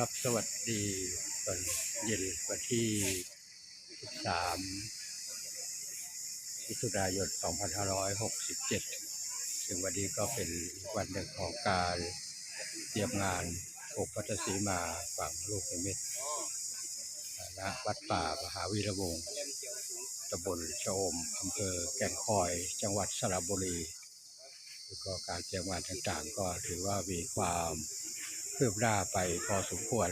ครับสวัสดีตอนเย็นวันที่ 13มิถุนายน 2567 ซึ่งวันนี้ก็เป็นวันหนึ่งของการเตรียมงานปกพัทศีมาฝั่งลูกนิมิตรณวัดป่ามหาวีระวงศ์ตำบลชะอมอำเภอแก่งคอย จังหวัดสระบุรี ก็การเตรียมงานต่างๆ ก็ถือว่ามีความ คืบหน้าไปพอสมควร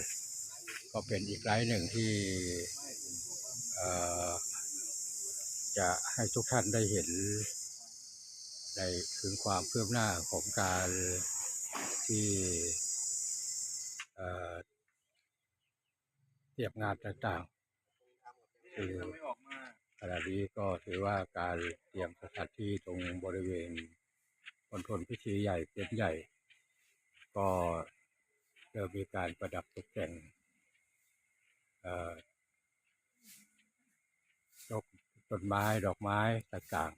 ก็เป็นอีกไลฟ์หนึ่งที่จะให้ทุกท่านได้เห็นในถึงความคืบหน้าของการที่เตรียมงานต่างๆคือขณะนี้ก็ถือว่าการเตรียมสถานที่ตรงบริเวณมณฑลพิธีใหญ่เป็นใหญ่ ก็ เริ่มมีการประดับตกแต่งเอ่อยกต้นไม้ดอกไม้ต่าง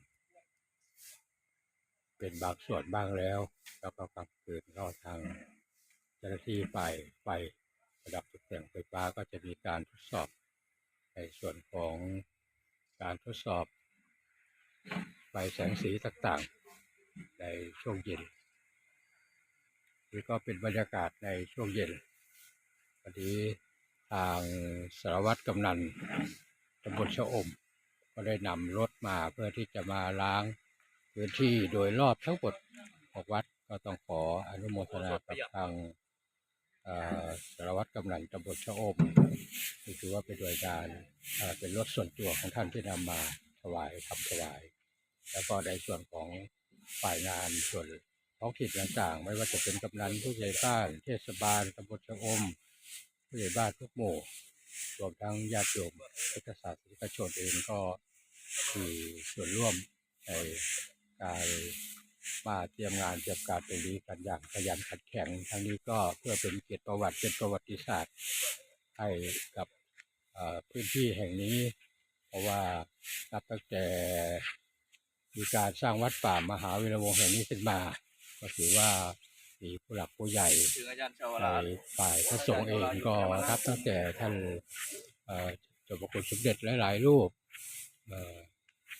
ๆ เป็นบางส่วนบ้างแล้ว แล้วก็กลางคืนก็ทางเจ้าหน้าที่ฝ่ายไฟประดับตกแต่งไฟฟ้าก็จะมีการทดสอบในส่วนของการทดสอบไฟแสงสีต่างๆ ในช่วงเย็น นี่ก็เป็นบรรยากาศในช่วงเย็นวันนี้ทางสารวัตรกำนันตำบลชะอม ก็ได้นำรถมาเพื่อที่จะมาล้างพื้นที่โดยรอบทั้งหมดของวัดก็ต้องขออนุโมทนากับทางสารวัตรกำนันตำบลชะอมที่ถือว่าเป็นโดยการเอ่อเป็นรถส่วนตัวของท่านที่นำมาถวายทำถวาย แล้วก็ในส่วนของฝ่ายงานส่วน ท้องถิ่นต่างๆ ไม่ว่าจะเป็นกำนันผู้ใหญ่บ้าน เทศบาลตำบลชะอม ผู้ใหญ่บ้านทุกหมู่รวมทั้งญาติโยมพุทธศาสนิกชนเองก็มีส่วนร่วมในการมาเตรียมงานเตรียมการตรงนี้กันอย่างขยันขันแข็งทั้งนี้ก็เพื่อเป็นเกียรติประวัติเป็นประวัติศาสตร์ให้กับพื้นที่แห่งนี้ เพราะว่านับตั้งแต่มีการสร้างวัดป่ามหาวิรวงศ์แห่งนี้ขึ้นมา ก็ถือว่ามีผู้หลักผู้ใหญ่ถึงอาจารย์ชาวในราชฝ่ายพระสงฆ์เองก็รับตั้งแต่ท่านเอ่อเจ้าพระคุณสมเด็จหลายๆรูปเอ่อ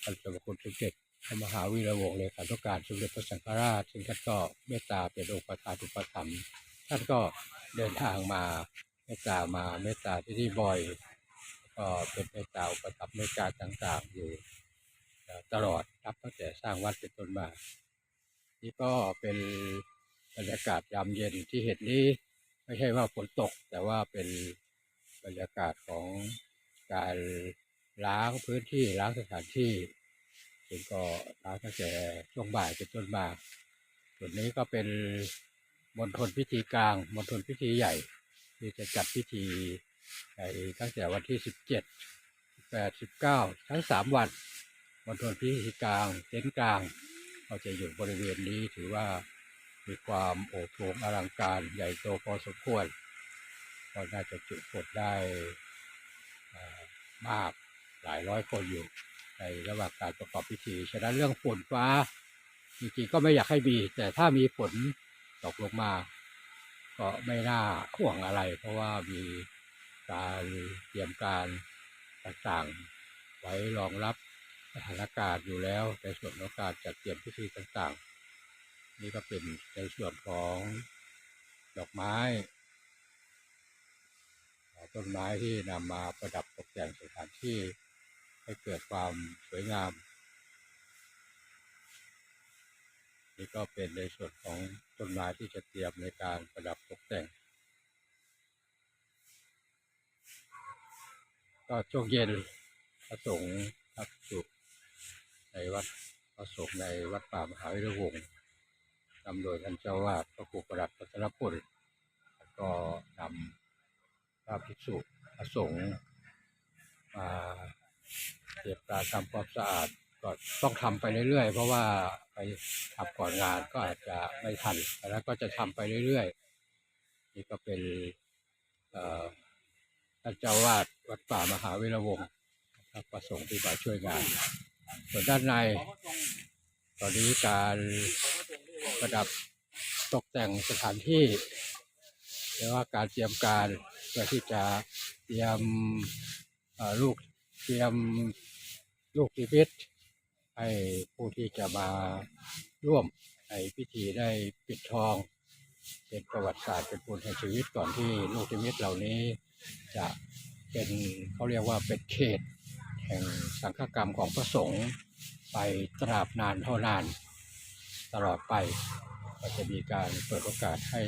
ท่านเจ้าพระคุณสมเด็จพระมหาวีระวงศ์เลขาธิการสมเด็จพระสังฆราชซึ่งท่านก็เมตตาเป็นองค์ประธานอุปถัมภ์ท่านก็เดินทางมาเมตตามาเมตตาที่นี่บ่อย ก็เป็นเมตตาอุปถัมภ์ในการต่างๆอยู่เอ่อตลอดครับตั้งแต่สร้างวัดเป็นต้นมา นี่ก็เป็นบรรยากาศยามเย็นที่เห็นนี้ไม่ใช่ว่าฝนตก แต่ว่าเป็นบรรยากาศของการล้างพื้นที่ล้างสถานที่ซึ่งก็ล้างตั้งแต่ช่วงบ่ายเป็นต้นมาส่วนนี้ก็เป็นมณฑลพิธีกลางมณฑลพิธีใหญ่ ที่จะจัดพิธีในตั้งแต่วันที่สิบเจ็ดแปดสิบเก้าทั้งสามวันมณฑลพิธีกลางเต็นท์กลาง ก็จะอยู่บริเวณนี้ถือว่ามีความโอโถงอลังการใหญ่โตพอสมควรก็น่าจะจุคนได้มากหลายร้อยคนอยู่ในระหว่างการประกอบพิธี ฉะนั้นเรื่องฝนฟ้าจริงๆก็ไม่อยากให้มี แต่ถ้ามีฝนตกลงมา ก็ไม่น่าห่วงอะไร เพราะว่ามีการเตรียมการต่างๆไว้รองรับ สถานการณ์อยู่แล้วในส่วนของการจัดเตรียมพิธีต่างๆ นี่ก็เป็นในส่วนของดอกไม้ต้นไม้ที่นำมาประดับตกแต่งสถานที่ให้เกิดความสวยงาม นี่ก็เป็นในส่วนของต้นไม้ที่จะเตรียมในการประดับตกแต่ง ก็ช่วงเย็นพระสงฆ์พักสุข ในวัดพระสงฆ์ในวัดป่ามหาวิรวงศ์นำโดยท่านเจ้าวาดพระครูประหลัดพัทรพลแล้วก็นำพระภิกษุพระสงฆ์มาเก็บกาทำความสะอาดก็ต้องทำไปเรื่อยๆ เพราะว่าไปทำก่อนงานก็อาจจะไม่ทันแล้วก็จะทำไปเรื่อยๆ นี่ก็เป็นท่านเจ้าวาดวัดป่ามหาวิรวงศ์ประสงค์ที่มาช่วยงาน ส่วนด้านใน ตอนนี้การประดับตกแต่งสถานที่เรียกว่าการเตรียมการเพื่อที่จะเตรียมลูกเตรียมลูกชีวิต ให้ผู้ที่จะมาร่วมในพิธีได้ปิดทอง เป็นประวัติศาสตร์เป็นบุญแห่งชีวิตก่อนที่ลูกชีวิตเหล่านี้จะเป็นเขาเรียกว่าเป็นเขต แห่งสังฆกรรมของพระสงฆ์ไปตราบนานเท่านาน ตลอดไปก็จะมีการเปิดโอกาสให้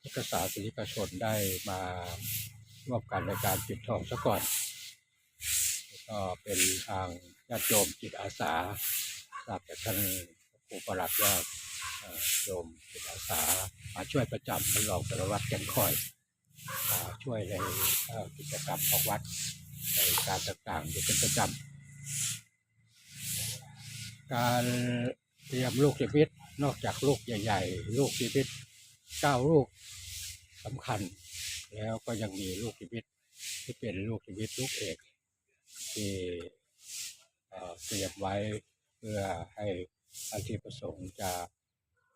พุทธศาสนิกชนได้มาร่วมกันในการปิดทองซะก่อนแล้วก็เป็นทางญาติโยมจิตอาสาทราบจากท่านครูประหลัดว่าโยมจิตอาสามาช่วยประจำท่านรองสารวัตรแก่นคอย ช่วยในกิจกรรมของวัด การต่างๆอยู่เป็นประจำการเตรียมลูกชีวิตนอกจากลูกใหญ่ ๆ ลูกชีวิตเก้าลูกสำคัญ แล้วก็ยังมีลูกชีวิตที่เป็นลูกชีวิตลูกเอกที่เตรียมไว้เพื่อให้อาชีพประสงค์จะ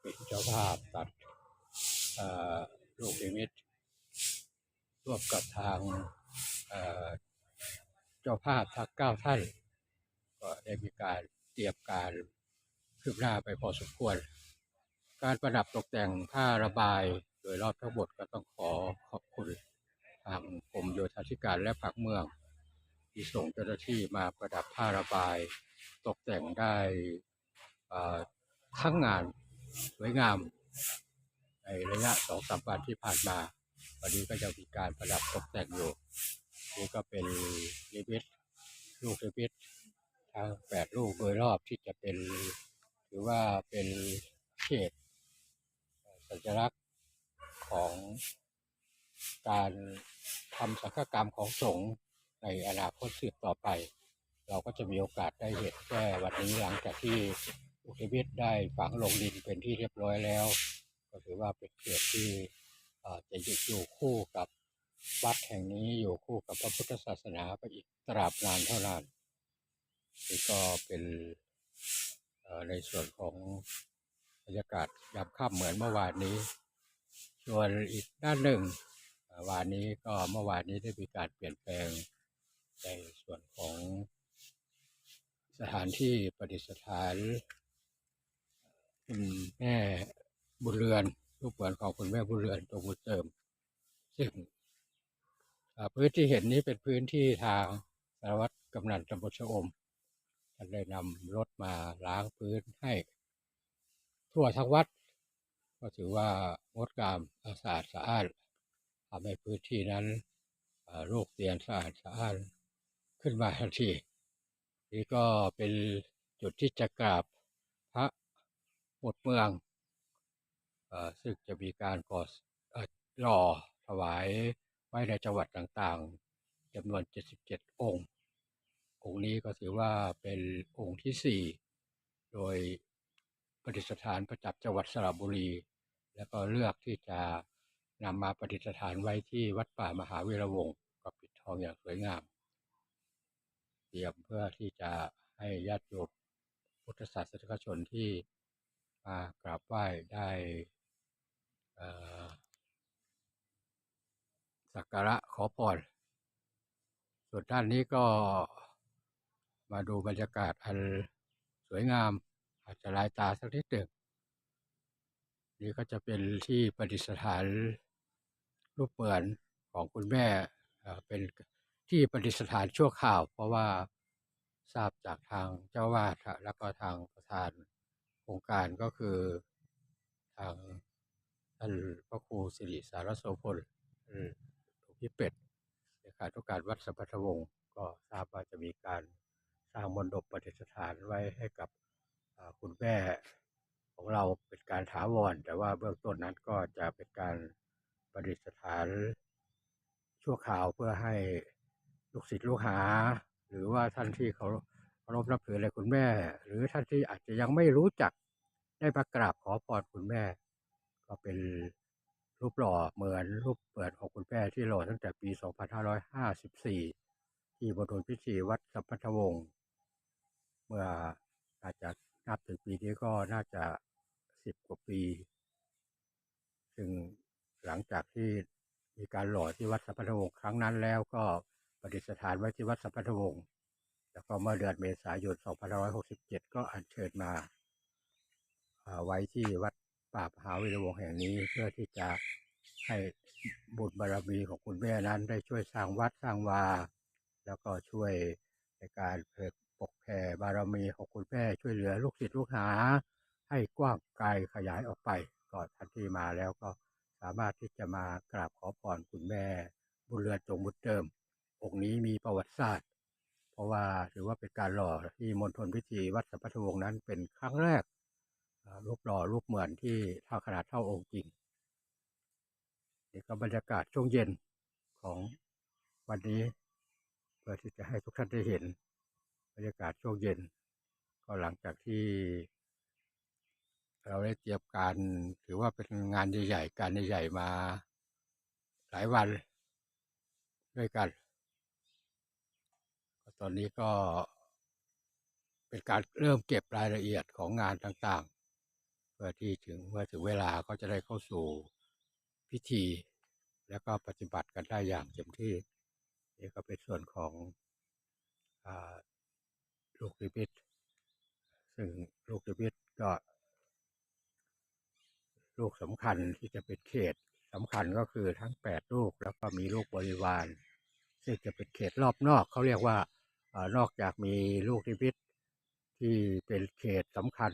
เป็นเจ้าภาพตัดลูกนิมิตร่วมกับทาง เจ้าภาพทั้งเก้าท่าน ก็ได้มีการเตรียมการคืบหน้าไปพอสมควร การประดับตกแต่งผ้าระบายโดยรอบทั้งหมดก็ต้องขอขอบคุณทางกรมโยธาธิการและผักเมือง ที่ส่งเจ้าหน้าที่มาประดับผ้าระบายตกแต่งได้ทั้งงานสวยงาม ในระยะสองสามวันที่ผ่านมา วันนี้ก็ยังมีการประดับตกแต่งอยู่ นี่ก็เป็นลิมิตลูกลิมิตทั้งแปดลูกโดยรอบที่จะเป็นหรือว่าเป็นเขตเอ่อสัญลักษณ์ของการทำสังฆกรรมของสงฆ์ในอนาคตสืบต่อไป เราก็จะมีโอกาสได้เห็นแค่วันนี้หลังจากที่อุทิวิทได้ฝังลงดินเป็นที่เรียบร้อยแล้ว ก็ถือว่าเป็นเขตที่เอ่อจะอยู่คู่กับ วัดแห่งนี้อยู่คู่กับพระพุทธศาสนาไปอีกตราบนานเท่านานนี่ก็เป็นเอ่อในส่วนของบรรยากาศยามค่ำเหมือนเมื่อวานนี้ ส่วนอีกด้านหนึ่งเอ่อวานนี้ก็เมื่อวานนี้ได้มีการเปลี่ยนแปลงในส่วนของสถานที่ประดิษฐานคุณแม่บุญเรือนรูปเหมือนของคุณแม่บุญเรือนตรงบุญเติม ซึ่ง พื้นที่เห็นนี้เป็นพื้นที่ทางสารวัตรกำนันตำบลชะอมท่านได้นำรถมาล้างพื้นให้ ทั่วทั้งวัด ก็ถือว่างดงามสะอาดสะอานทำให้พื้นที่นั้นโรคเตียนสะอาดสะอานขึ้นมาทันทีนี่ก็เป็นจุดที่จะกราบพระหมดเมืองอซึ่งจะมีการก่อหล่อถวาย ไว้ในจังหวัดต่างๆจำนวน 77 องค์ องค์นี้ก็ถือว่าเป็นองค์ที่ 4 โดยประดิษฐานประจับจังหวัดสระบุรี แล้วก็เลือกที่จะนำมาประดิษฐานไว้ที่วัดป่ามหาวีระวงศ์กับปิดทองอย่างสวยงาม เตรียมเพื่อที่จะให้ญาติโยมพุทธศาสนิกชนที่มากราบไหว้ได้ สักการะขอพรส่วนด้านนี้ก็มาดูบรรยากาศอันสวยงาม อาจจะลายตาสักนิดหนึ่งนี่ก็จะเป็นที่ประดิษฐานรูปเหมือนของคุณแม่เป็นที่ประดิษฐานชั่วคราว เพราะว่าทราบจากทางเจ้าวาดแล้วก็ทางประธานโครงการก็คือทางท่านพระครูสิริสารโสพล พี่เป็ดเลขาธิการวัดสัมพัทธวงศ์ก็ทราบว่าจะมีการสร้างมณฑปประดิษฐานไว้ให้กับคุณแม่ของเราเป็นการถาวร แต่ว่าเบื้องต้นนั้นก็จะเป็นการประดิษฐานชั่วคราวเพื่อให้ลูกศิษย์ลูกหา หรือว่าท่านที่เขาเคารพนับถือในคุณแม่ หรือท่านที่อาจจะยังไม่รู้จักได้มากราบขอพรคุณแม่ ก็เป็น รูปหล่อเหมือนรูปเปิดของคุณแม่ที่หล่อตั้งแต่ปี 2554 ที่บดลพิธีวัดสัมพัทวงศ์เมื่ออาจจะนับถึงปีนี้ก็น่าจะ10กว่าปี ซึ่งหลังจากที่มีการหล่อที่วัดสัมพันธวงศ์ครั้งนั้นแล้วก็ประดิษฐานไว้ที่วัดสัมพันธวงศ์แล้วก็เมื่อเดือนเมษายน 2567 ก็อัญเชิญมาไว้ที่วัด ป่ามหาวีรวงแห่งนี้ เพื่อที่จะให้บุญบารมีของคุณแม่นั้น ได้ช่วยสร้างวัดสร้างวา แล้วก็ช่วยในการเผยปกแผ่บารมีของคุณแม่ช่วยเหลือลูกศิษย์ลูกหา ให้กว้างไกลขยายออกไปก็ท่านที่มาแล้วก็สามารถที่จะมากราบขอพรคุณแม่บุญเรือนจงบุญเติม องค์นี้มีประวัติศาสตร์ เพราะว่าถือว่าเป็นการหล่อที่มณฑลพิธีวัดสัมพัทวงศ์นั้นเป็นครั้งแรก รูปหล่อรูปเหมือนที่เท่าขนาดเท่าองค์จริงนี่ก็บรรยากาศช่วงเย็นของวันนี้ เพื่อที่จะให้ทุกท่านได้เห็น บรรยากาศช่วงเย็น ก็หลังจากที่ เราได้เตรียมการถือว่าเป็นงานใหญ่ๆการใหญ่ๆมาหลายวันด้วยกัน ตอนนี้ก็เป็นการเริ่มเก็บรายละเอียดของงานต่าง พื่อที่ถึงเมื่อถึงเวลาก็จะได้เข้าสู่พิธี แล้วก็ปฏิบัติกันได้อย่างเต็มที่นี่ก็เป็นส่วนของอลูกนิมิตซึ่งลูกนิมิตก็ลูกสำคัญที่จะเป็นเขตสำคัญก็คือทั้งแปดลูกแล้วก็มีลูกบริวาร ซึ่งจะเป็นเขตรอบนอกเขาเรียกว่าอนอกจากมีลูกนิมิตที่เป็นเขตสำคัญ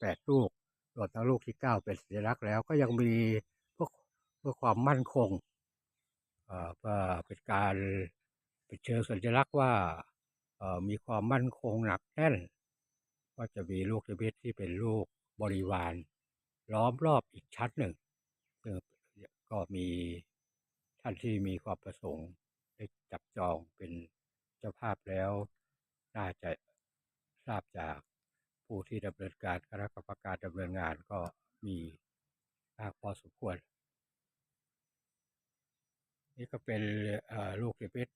แปดลูก รวมทั้งลูกที่เก้าเป็นสัญลักษณ์แล้ว ก็ยังมีเพื่อเพื่อความมั่นคงเอ่อเพื่อเป็นการเป็นเชิงสัญลักษณ์ว่าเอ่อมีความมั่นคงหนักแน่น ก็จะมีลูกนิมิตที่เป็นลูกบริวาร ล้อมรอบอีกชั้นหนึ่งซึ่งก็มีท่านที่มีความประสงค์ได้จับจองเป็นเจ้าภาพแล้ว น่าจะทราบจาก ผู้ที่ดำเนินการคณะกรรมการดำเนินงานก็มีมากพอสมควร นี่ก็เป็นลูกนิมิต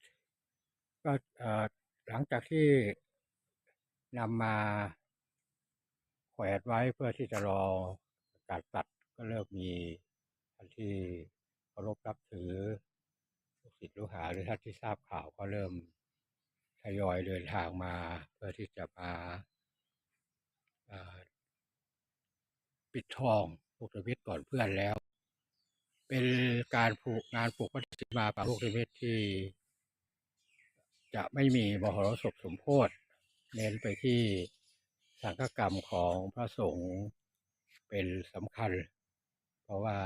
ก็หลังจากที่นำมาแขวนไว้เพื่อที่จะรอการตัดก็เริ่มมีท่านที่เคารพนับถือลูกศิษย์ลูกหาหรือท่านที่ทราบข่าวก็เริ่มทยอยเดินทางมาเพื่อที่จะมา ปิดทองลูกนิมิตก่อนเพื่อนแล้ว เป็นการผูกงานผูกพันธสิมาปาลูกนิมิตที่ จะไม่มีมหรสพสมโพธิเน้นไปที่สังฆกรรมของพระสงฆ์เป็นสำคัญ เพราะว่า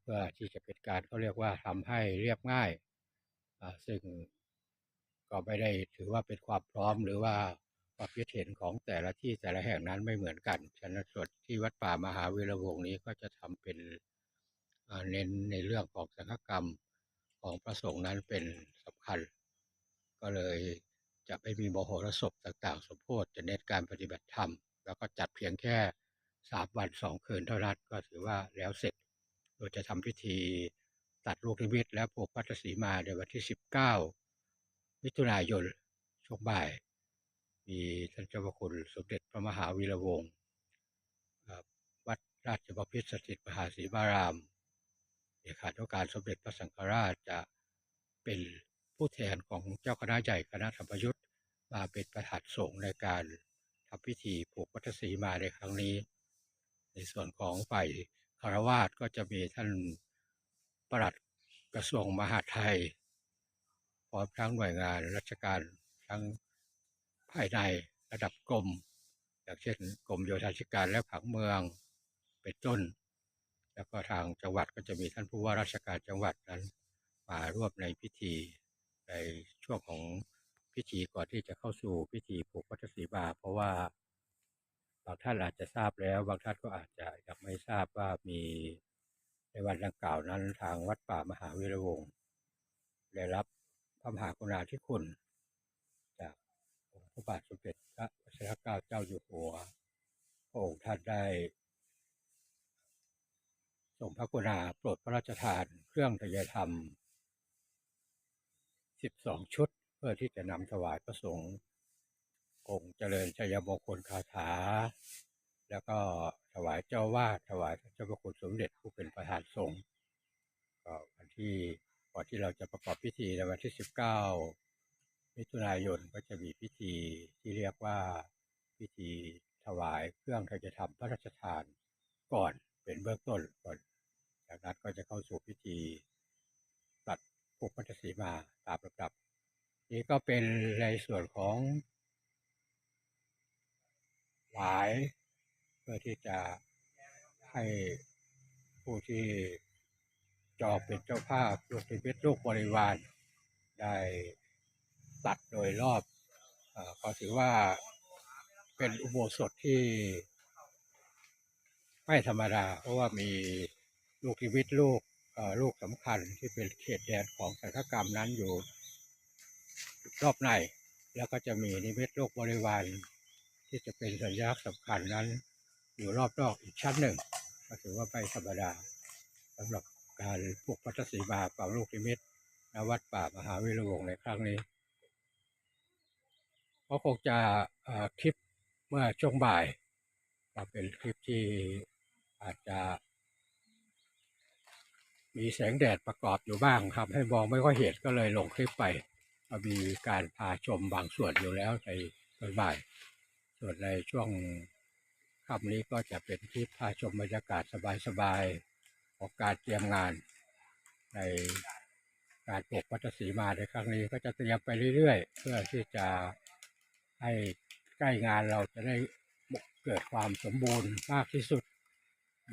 เพื่อที่จะเป็นการเขาเรียกว่าทำให้เรียบง่าย ซึ่งก็ไม่ได้ถือว่าเป็นความพร้อมหรือว่า ความคิดเห็นของแต่ละที่แต่ละแห่งนั้นไม่เหมือนกันฉันส่วนที่วัดป่ามหาวีรวงศ์นี้ก็จะทำเป็นเน้นในเรื่องของสังฆกรรมของพระสงฆ์นั้นเป็นสำคัญ ก็เลยจะไม่มีมโหรสพต่างๆ สมโพธิจะเน้นการปฏิบัติธรรม แล้วก็จัดเพียงแค่สามวันสองคืนเท่านั้นก็ถือว่าแล้วเสร็จโดยจะทำพิธีตัดลูกนิมิตและผูกพัทธสีมาในวันที่ 19มิถุนายนช่วงบ่าย มีท่านเจ้าพระคุณสมเด็จพระมหาวีระวงศ์วัดราชบพิตรสถิตมหาศรีมารามเลขาธิการสมเด็จพระสังฆราชจะเป็นผู้แทนของเจ้าคณะใหญ่คณะธรรมยุทธ์มาเป็นประธานสงฆ์ในการทำพิธีผูกพัทธสีมาในครั้งนี้ ในส่วนของฝ่ายคารวาสก็จะมีท่านประหลัดกระทรวงมหาดไทยพร้อมทั้งหน่วยงานราชการทั้ง ภายในระดับกรมอย่างเช่นกรมโยธาธิการและผังเมืองเป็นต้น แล้วก็ทางจังหวัดก็จะมีท่านผู้ว่าราชการจังหวัดนั้นมาร่วมในพิธีในช่วงของพิธีก่อนที่จะเข้าสู่พิธีผูกพัทธสีมาเพราะว่าบางท่านอาจจะทราบแล้ว บางท่านก็อาจจะยังไม่ทราบว่ามีในวันดังกล่าวนั้นทางวัดป่ามหาวีรวงศ์ได้รับพระมหากรุณาธิคุณ ระบาทสมเด็จพระวชิรเกล้าเจ้าอยู่หัวพระองค์ท่านได้ทรงพระกรุณาโปรดพระราชทานเครื่องทยธรรม 12 ชุดเพื่อที่จะนำถวายพระสงฆ์องค์เจริญชัยมงคลคาถา แล้วก็ถวายเจ้าวาดถวายเจ้าพระคุณสมเด็จผู้เป็นประธานสงฆ์ก็วันที่ก่อนที่เราจะประกอบพิธีในวันที่ 19 มิถุนายนก็จะมีพิธีที่เรียกว่าพิธีถวายเครื่องไทยธรรมพระราชทานก่อนเป็นเบื้องต้นก่อนจากนั้นก็จะเข้าสู่พิธีตัดผูกพัชสีมาตามลำดับ นี่ก็เป็นในส่วนของหวายเพื่อที่จะให้ผู้ที่จองเป็นเจ้าภาพลูกนิมิตลูกบริวารได้ ตัดโดยรอบเออก็ถือว่าเป็นอุโบสถที่ไม่ธรรมดา เพราะว่ามีลูกนิมิตลูกเอ่อลูกสำคัญที่เป็นเขตแดนของสังฆกรรมนั้นอยู่รอบในแล้วก็จะมีนิมิตโลกบริวารที่จะเป็นสัญลักษณ์สำคัญนั้น อยู่รอบนอกอีกชั้นหนึ่ง ก็ถือว่าไม่ธรรมดาสำหรับการปลูกพัทธสีมาเป่าลูกนิมิตณวัดป่ามหาวิรวงในครั้งนี้ ก็คงจะคลิปเมื่อช่วงบ่ายก็เป็นคลิปที่อาจจะ มีแสงแดดประกอบอยู่บ้างครับ ให้มองไม่ค่อยเห็นก็เลยลงคลิปไปก็มีการพาชมบางส่วนอยู่แล้วในตอนบ่าย ส่วนในช่วงค่ำนี้ก็จะเป็นคลิปพาชมบรรยากาศสบายๆของการเตรียมงานในการปลูกวัตสีมาในครั้งนี้ก็จะเตรียมไปเรื่อยๆ เพื่อที่จะ ให้ใกล้งานเราจะได้เกิดความสมบูรณ์มากที่สุด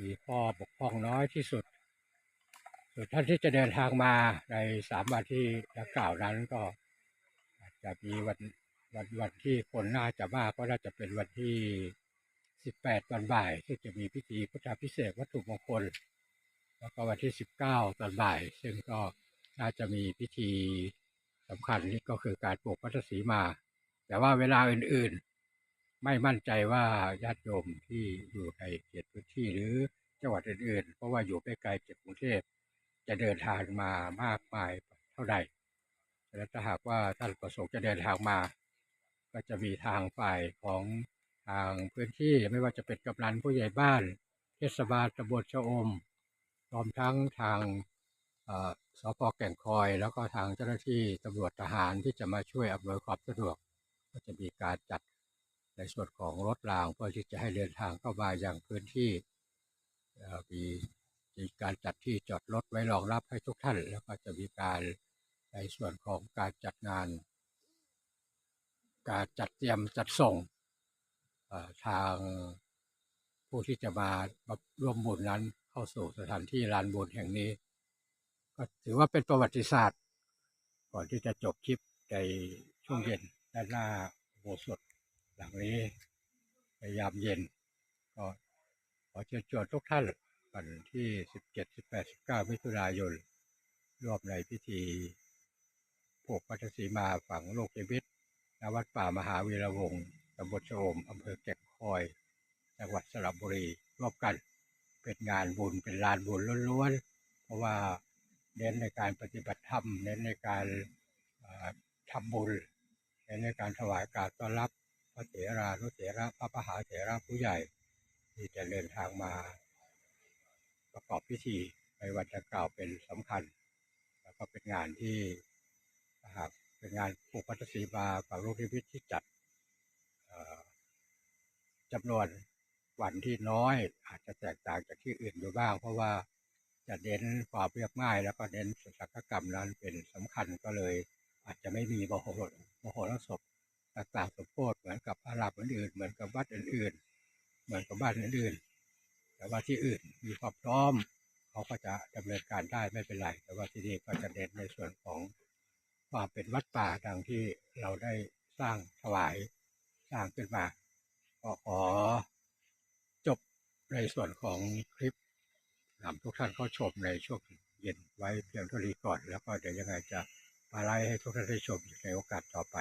มีข้อบกพร่องน้อยที่สุดส่วนท่านที่จะเดินทางมาในสามวันที่ดังกล่าวนั้นก็อาจจะมีวันวันวันที่คนน่าจะมากก็น่าจะเป็นวันที่สิบแปดตอนบ่ายที่จะมีพิธีพุทธาพิเศษวัตถุมงคล แล้วก็วันที่สิบเก้าตอนบ่าย ซึ่งก็น่าจะมีพิธีสำคัญนี่ก็คือการปลูกพัทสีมา แต่ว่าเวลาอื่นๆ ไม่มั่นใจว่าญาติโยมที่อยู่ในเขตพื้นที่หรือจังหวัดอื่นๆ เพราะว่าอยู่ไม่ไกลจากกรุงเทพจะเดินทางมามากมายเท่าใดและถ้าหากว่าท่านประสงค์จะเดินทางมา ก็จะมีทางฝ่ายของทางพื้นที่ไม่ว่าจะเป็นกำนันผู้ใหญ่บ้าน เทศบาลตำบลชะอมรวมทั้งทางสพแก่งคอย แล้วก็ทางเจ้าหน้าที่ตำรวจทหารที่จะมาช่วยอำนวยความสะดวก ก็จะมีการจัดในส่วนของรถรางเพื่อที่จะให้เดินทางเข้ามาอย่างพื้นที่มีมีการจัดที่จอดรถไว้รองรับให้ทุกท่าน แล้วก็จะมีการในส่วนของการจัดงาน การจัดเตรียมจัดส่งทางผู้ที่จะมาร่วมบุญนั้นเข้าสู่สถานที่ลานบุญแห่งนี้ ก็ถือว่าเป็นประวัติศาสตร์ ก่อนที่จะจบคลิปในช่วงเย็น ด้านหน้าโบสถหลังนี้ในยามเย็น ก็ขอเชิญชวนทุกท่านวันที่ 17 18 19 มิถุนายนร่วมในพิธีผูกพัทธสีมาฝังโลกเจวิตณวัดป่ามหาวีระวงศ์ตำบลชะอมอำเภอแก่งคอย จังหวัดสระบุรีร่วมกันเป็นงานบุญเป็นลานบุญล้วนๆ เพราะว่าเน้นในการปฏิบัติธรรม เน้นในการทำบุญ เน้นในการถวายการต้อนรับพระเถรานุเถระพระมหาเถระผู้ใหญ่ ที่จะเดินทางมา ประกอบพิธีในวันดังกล่าวเป็นสำคัญ แล้วก็เป็นงานที่หากเป็นงานปลูกพัทสีมากับลูกนิมิตที่จัดเอ่อจำนวนวันที่น้อยอาจจะแตกต่างจากที่อื่นอยู่บ้าง เพราะว่าจะเน้นความเรียบง่าย แล้วก็เน้นสักกรรมนั้นเป็นสำคัญก็เลย อาจจะไม่มีมโหร มโหรสพต่างๆสมโพธิเหมือนกับอารับอื่นๆเหมือนกับวัดอื่นๆ เหมือนกับบ้านอื่นๆ แต่ว่าที่อื่นมีความพร้อมเขาก็จะดำเนินการได้ไม่เป็นไร แต่ว่าที่นี่ก็จะเน้นในส่วนของความเป็นวัดป่าดังที่เราได้สร้างถวายสร้างขึ้นมาก็ขอจบในส่วนของคลิปนำทุกท่านเข้าชมในช่วงเย็นไว้เพียงเท่านี้ก่อน แล้วก็เดี๋ยวยังไงจะ มาไล่ให้ทุกท่านได้ชมในโอกาสต่อไป